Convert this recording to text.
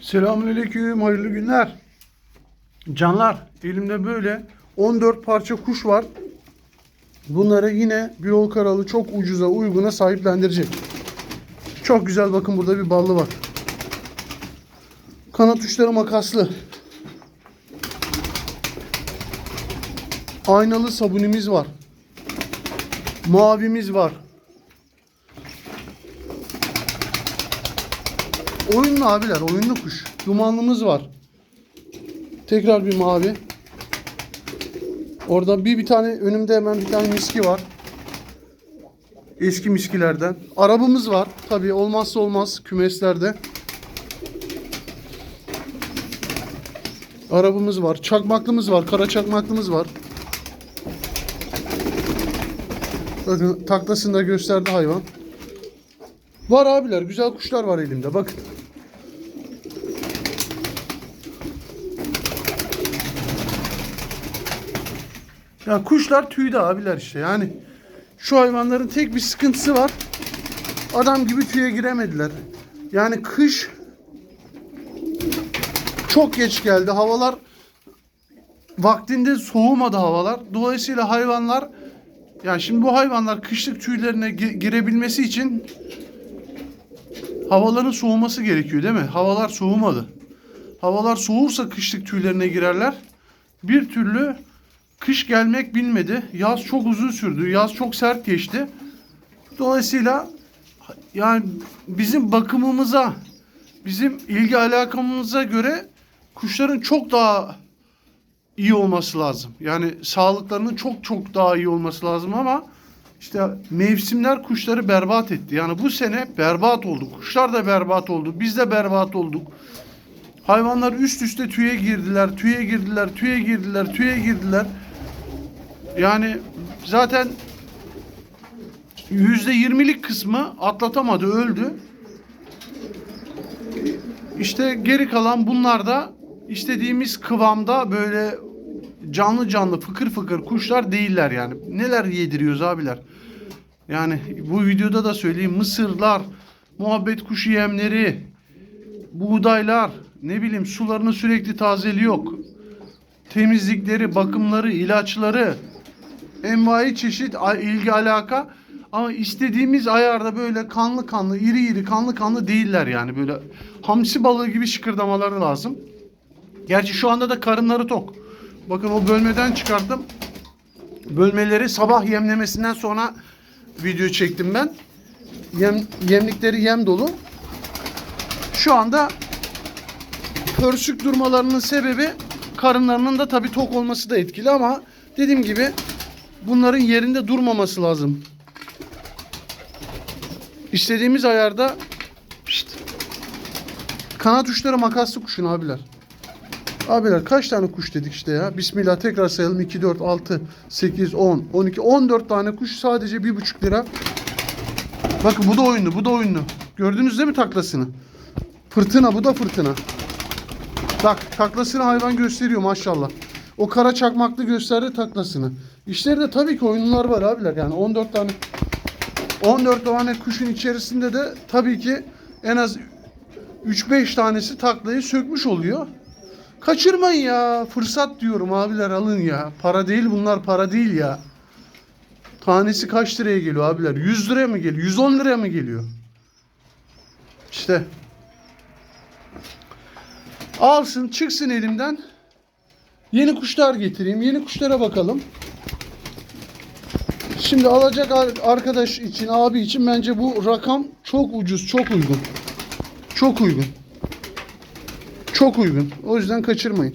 Selamünaleyküm, hayırlı günler. Canlar, elimde böyle 14 parça kuş var. Bunları yine Birol Karalı çok ucuza, uyguna sahiplendirecek. Çok güzel bakın burada bir ballı var. Kanat uçları makaslı. Aynalı sabunimiz var. Mavimiz var. Oyunlu abiler, oyunlu kuş. Dumanlımız var. Tekrar bir mavi. Orada bir bir tane önümde hemen bir tane miski var. Eski miskilerden. Arabamız var. Tabii olmazsa olmaz kümeslerde. Arabamız var. Çakmaklımız var. Kara çakmaklımız var. Bakın taklasını da gösterdi hayvan. Var abiler. Güzel kuşlar var elimde. Bakın. Ya kuşlar tüyde abiler işte. Yani şu hayvanların tek bir sıkıntısı var. Adam gibi tüye giremediler. Yani kış çok geç geldi. Havalar vaktinde soğumadı havalar. Dolayısıyla hayvanlar yani şimdi bu hayvanlar kışlık tüylerine gi- girebilmesi için havaların soğuması gerekiyor değil mi? Havalar soğumadı. Havalar soğursa kışlık tüylerine girerler. Bir türlü kış gelmek bilmedi. Yaz çok uzun sürdü. Yaz çok sert geçti. Dolayısıyla yani bizim bakımımıza, bizim ilgi alakamıza göre kuşların çok daha iyi olması lazım. Yani sağlıklarının çok çok daha iyi olması lazım ama işte mevsimler kuşları berbat etti. Yani bu sene berbat oldu. Kuşlar da berbat oldu. Biz de berbat olduk. Hayvanlar üst üste tüye girdiler, tüye girdiler, tüye girdiler, tüye girdiler. Yani zaten yüzde yirmilik kısmı atlatamadı, öldü. İşte geri kalan bunlar da istediğimiz kıvamda böyle canlı canlı fıkır fıkır kuşlar değiller yani. Neler yediriyoruz abiler? Yani bu videoda da söyleyeyim mısırlar, muhabbet kuşu yemleri, buğdaylar, ne bileyim sularını sürekli tazeliyor. Temizlikleri, bakımları, ilaçları, envai çeşit ilgi alaka ama istediğimiz ayarda böyle kanlı kanlı, iri iri, kanlı kanlı değiller yani böyle hamsi balığı gibi şıkırdamaları lazım. Gerçi şu anda da karınları tok. Bakın o bölmeden çıkarttım. Bölmeleri sabah yemlemesinden sonra video çektim ben. Yem, yemlikleri yem dolu. Şu anda pörsük durmalarının sebebi karınlarının da tabii tok olması da etkili ama dediğim gibi bunların yerinde durmaması lazım. İstediğimiz ayarda Pişt. kanat uçları makaslı kuşun abiler. Abiler kaç tane kuş dedik işte ya. Bismillah tekrar sayalım. 2, 4, 6, 8, 10, 12, 14 tane kuş sadece 1,5 lira. Bakın bu da oyunlu, bu da oyunlu. Gördünüz değil mi taklasını? Fırtına, bu da fırtına. Bak taklasını hayvan gösteriyor maşallah. O kara çakmaklı gösterdi taklasını. İşlerinde tabii ki oyunlar var abiler. Yani 14 tane 14 tane kuşun içerisinde de tabii ki en az 3-5 tanesi taklayı sökmüş oluyor. Kaçırmayın ya. Fırsat diyorum abiler alın ya. Para değil bunlar para değil ya. Tanesi kaç liraya geliyor abiler? 100 liraya mı geliyor? 110 liraya mı geliyor? İşte. Alsın çıksın elimden. Yeni kuşlar getireyim. Yeni kuşlara bakalım. Şimdi alacak ar- arkadaş için, abi için bence bu rakam çok ucuz, çok uygun. Çok uygun. Çok uygun. O yüzden kaçırmayın.